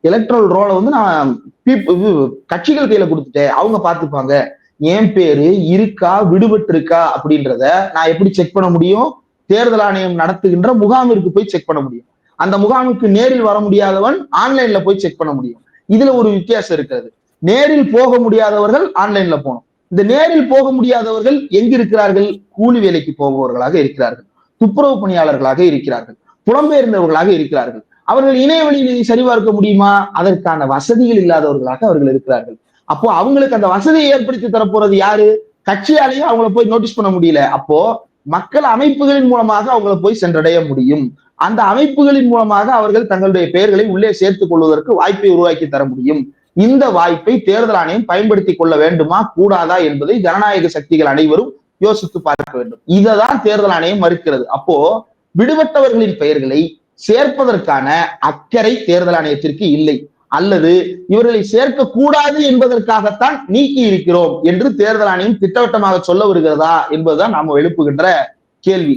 Electoral ரோலை வந்து நான் கட்சிகள் கையில கொடுத்துட்டேன். அவங்க பாத்துப்பாங்க என் பேரு இருக்கா விடுபட்டு இருக்கா அப்படின்றத நான் எப்படி செக் பண்ண முடியும்? தேர்தல் ஆணையம் நடத்துகின்ற முகாமிற்கு போய் செக் பண்ண முடியும். அந்த முகாமுக்கு நேரில் வர முடியாதவன் ஆன்லைன்ல போய் செக் பண்ண முடியும். இதுல ஒரு வித்தியாசம் இருக்கிறது. நேரில் போக முடியாதவர்கள் ஆன்லைன்ல போகணும். இந்த நேரில் போக முடியாதவர்கள் எங்க இருக்கிறார்கள்? கூலி வேலைக்கு போபவர்களாக இருக்கிறார்கள். துப்புரவு பணியாளர்களாக இருக்கிறார்கள். புலம்பெயர்ந்தவர்களாக இருக்கிறார்கள். அவர்கள் இணையவழியில் சரிபார்க்க முடியுமா? அதற்கான வசதிகள் இல்லாதவர்களாக அவர்கள் இருக்கிறார்கள். அப்போ அவங்களுக்கு அந்த வசதியை ஏற்படுத்தி தரப்போறது யாரு? கட்சியாலேயும் அவங்கள போய் நோட்டீஸ் பண்ண முடியல. அப்போ மக்கள் அமைப்புகளின் மூலமாக அவங்கள போய் சென்றடைய முடியும். அந்த அமைப்புகளின் மூலமாக அவர்கள் தங்களுடைய பெயர்களை உள்ளே சேர்த்துக் கொள்வதற்கு வாய்ப்பை உருவாக்கி தர முடியும். இந்த வாய்ப்பை தேர்தல் ஆணையம் பயன்படுத்திக் கொள்ள வேண்டுமா கூடாதா என்பதை ஜனநாயக சக்திகள் அனைவரும் யோசித்து பார்க்க வேண்டும். இததான் தேர்தல் ஆணையம் மறுக்கிறது. அப்போ விடுபட்டவர்களின் பெயர்களை சேர்ப்பதற்கான அக்கறை தேர்தல் ஆணையத்திற்கு இல்லை. அல்லது இவர்களை சேர்க்க கூடாது என்பதற்காகத்தான் நீக்கி இருக்கிறோம் என்று தேர்தல் ஆணையம் திட்டவட்டமாக சொல்ல வருகிறதா என்பதுதான் நாம் எழுப்புகின்ற கேள்வி.